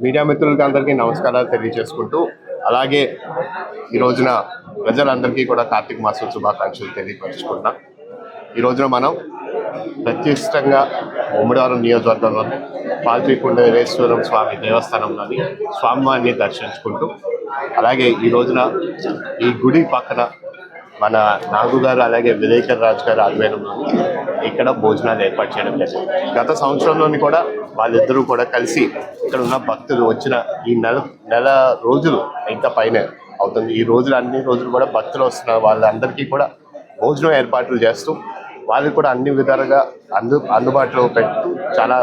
Media మిత్రులకి అందరికీ నమస్కారాలు తెలియజేసుకుంటూ అలాగే ఈ రోజున ప్రజలందరికీ కూడా కార్తీక మాసం శుభాకాంక్షలు తెలియపరుచుకుంటున్నాం. ఈ రోజున మనం ప్రతిష్టంగా ఉమ్మడివారం నియోజకవర్గంలోని పాల్పీకుండ వీరేశ్వరం స్వామి దేవస్థానంలోని స్వామివారిని దర్శించుకుంటూ అలాగే ఈ రోజున ఈ గుడి పక్కన మన నాగు గారు అలాగే వివేకర్ రాజు గారు ఆధ్వర్యంలో ఇక్కడ భోజనాలు ఏర్పాటు చేయడం జరిగింది. గత సంవత్సరంలోని కూడా వాళ్ళిద్దరూ కూడా కలిసి ఇక్కడ ఉన్న భక్తులు వచ్చిన ఈ నెల నెల రోజులు ఇంత పైన అవుతుంది. ఈ రోజులు అన్ని రోజులు కూడా భక్తులు వస్తున్న వాళ్ళందరికీ కూడా భోజనం ఏర్పాట్లు చేస్తూ వాళ్ళకి కూడా అన్ని విధాలుగా అందు అందుబాటులో పెట్టు చాలా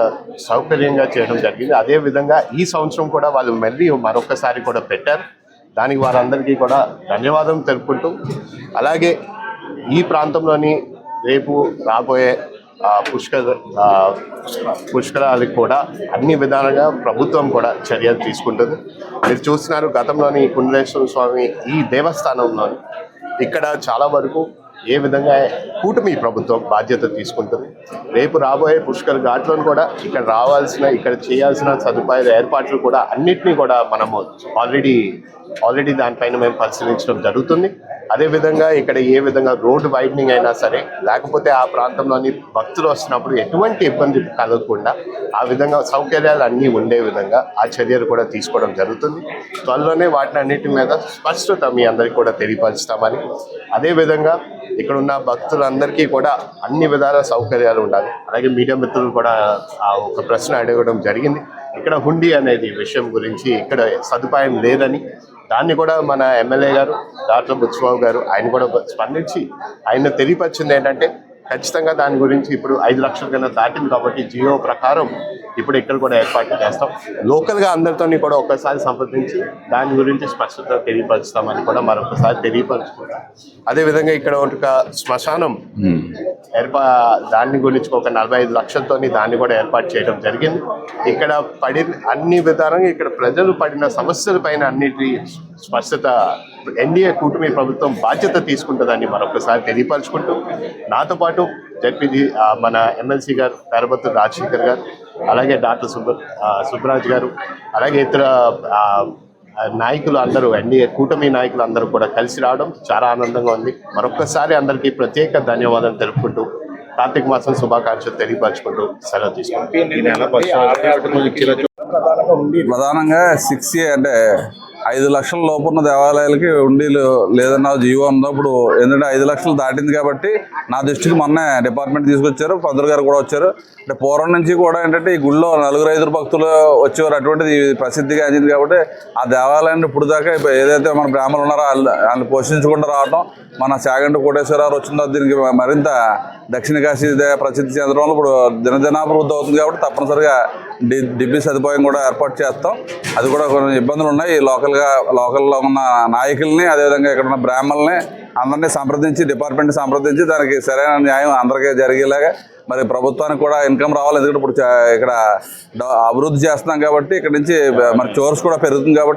సౌకర్యంగా చేయడం జరిగింది. అదే విధంగా ఈ సంవత్సరం కూడా వాళ్ళు మళ్ళీ మరొకసారి కూడా పెట్టారు. దానికి వారందరికీ కూడా ధన్యవాదం తెలుపుకుంటూ అలాగే ఈ ప్రాంతంలోని రేపు రాబోయే పుష్కర పుష్కరాలకు కూడా అన్ని విధాలుగా ప్రభుత్వం కూడా చర్యలు తీసుకుంటుంది. మీరు చూస్తున్నారు గతంలోని కుండలేశ్వర స్వామి ఈ దేవస్థానంలో ఇక్కడ చాలా వరకు ఏ విధంగా కూటమి ప్రభుత్వం బాధ్యత తీసుకుంటుంది. రేపు రాబోయే పుష్కర్ ఘాట్లను కూడా ఇక్కడ రావాల్సిన ఇక్కడ చేయాల్సిన సదుపాయాల ఏర్పాట్లు కూడా అన్నిటినీ కూడా మనము ఆల్రెడీ ఆల్రెడీ దానిపైన మేము పరిశీలించడం జరుగుతుంది. అదేవిధంగా ఇక్కడ ఏ విధంగా రోడ్డు వైడనింగ్ అయినా సరే లేకపోతే ఆ ప్రాంతంలోని భక్తులు వస్తున్నప్పుడు ఎటువంటి ఇబ్బంది కలగకుండా ఆ విధంగా సౌకర్యాలు అన్నీ ఉండే విధంగా ఆ చర్యలు కూడా తీసుకోవడం జరుగుతుంది. త్వరలోనే వాటిని అన్నిటి మీద స్పష్టత మీ అందరికీ కూడా తెలియపరుస్తామని. అదేవిధంగా ఇక్కడ ఉన్న భక్తులందరికీ కూడా అన్ని విధాల సౌకర్యాలు ఉండాలి. అలాగే మీడియా మిత్రులు కూడా ఆ ఒక ప్రశ్న అడగడం జరిగింది. ఇక్కడ హుండీ అనేది విషయం గురించి ఇక్కడ సదుపాయం లేదని దాన్ని కూడా మన ఎమ్మెల్యే గారు దాంట్లో బుచ్చిబాబు గారు ఆయన కూడా స్పందించి ఆయన తెలియపరిచింది ఏంటంటే ఖచ్చితంగా దాని గురించి ఇప్పుడు ఐదు లక్షల కన్నా దాటింది కాబట్టి జియో ప్రకారం ఇప్పుడు ఇక్కడ కూడా ఏర్పాటు చేస్తాం. లోకల్గా అందరితో కూడా ఒక్కసారి సంప్రదించి దాని గురించి స్పష్టత తెలియపరుస్తామని కూడా మరొకసారి తెలియపరుచుకుంటాం. అదేవిధంగా ఇక్కడ ఒక శ్మశానం ఏర్పా దాని గురించి ఒక నలభై ఐదు లక్షలతోని దాన్ని కూడా ఏర్పాటు చేయడం జరిగింది. ఇక్కడ పడిన అన్ని విధాలుగా ఇక్కడ ప్రజలు పడిన సమస్యల పైన అన్నిటి స్పష్టత ఎన్డీఏ కూటమి ప్రభుత్వం బాధ్యత తీసుకుంటుందని మరొకసారి తెలియపరచుకుంటూ నాతో పాటు జడ్పీజీ మన ఎమ్మెల్సీ గారు తరబత్తు రాజశేఖర్ గారు అలాగే డాక్టర్ సుబ్బ సుబ్బరాజ్ గారు అలాగే ఇతర నాయకులు అందరూ ఎన్డీఏ కూటమి నాయకులు అందరూ కూడా కలిసి రావడం చాలా ఆనందంగా ఉంది. మరొకసారి అందరికీ ప్రత్యేక ధన్యవాదాలు తెలుపుకుంటూ కార్తీక మాసం శుభాకాంక్షలు తెలియపరచుకుంటూ సెలవు తీసుకుంటాం ప్రధానంగా సిక్స్ అంటే ఐదు లక్షల లోపున్న దేవాలయాలకి ఉండీలు లేదన్నా జీవో ఉన్నప్పుడు ఎందుకంటే ఐదు లక్షలు దాటింది కాబట్టి నా దృష్టికి మొన్నే డిపార్ట్మెంట్ తీసుకొచ్చారు పంతులు గారు కూడా వచ్చారు. అంటే పూర్వం నుంచి కూడా ఏంటంటే ఈ గుళ్ళో నలుగురు ఐదు భక్తులు వచ్చేవారు అటువంటిది ప్రసిద్ధిగా అందింది కాబట్టి ఆ దేవాలయాన్ని ఇప్పుడు దాకా ఏదైతే మన బ్రాహ్మణులు ఉన్నారో వాళ్ళు వాళ్ళు పోషించుకుంటూ రావటం మన చాగంటి కోటేశ్వరరావు వచ్చిందో దీనికి మరింత దక్షిణ కాశీ దే- ప్రసిద్ధి చెందడంలో ఇప్పుడు దినదినాభివృద్ధి అవుతుంది కాబట్టి తప్పనిసరిగా డి డిబ్బీ సదుపాయం కూడా ఏర్పాటు చేస్తాం. అది కూడా కొన్ని ఇబ్బందులు ఉన్నాయి ఈ లోకల్గా లోకల్లో ఉన్న నాయకుల్ని అదేవిధంగా ఇక్కడ ఉన్న బ్రాహ్మణుల్ని అందరినీ సంప్రదించి డిపార్ట్మెంట్ సంప్రదించి దానికి సరైన న్యాయం అందరికీ జరిగేలాగా మరి ప్రభుత్వానికి కూడా ఇన్కమ్ రావాలి. ఎందుకంటే ఇప్పుడు ఇక్కడ అభివృద్ధి చేస్తున్నాం కాబట్టి ఇక్కడ నుంచి మరి చోర్స్ కూడా పెరుగుతుంది కాబట్టి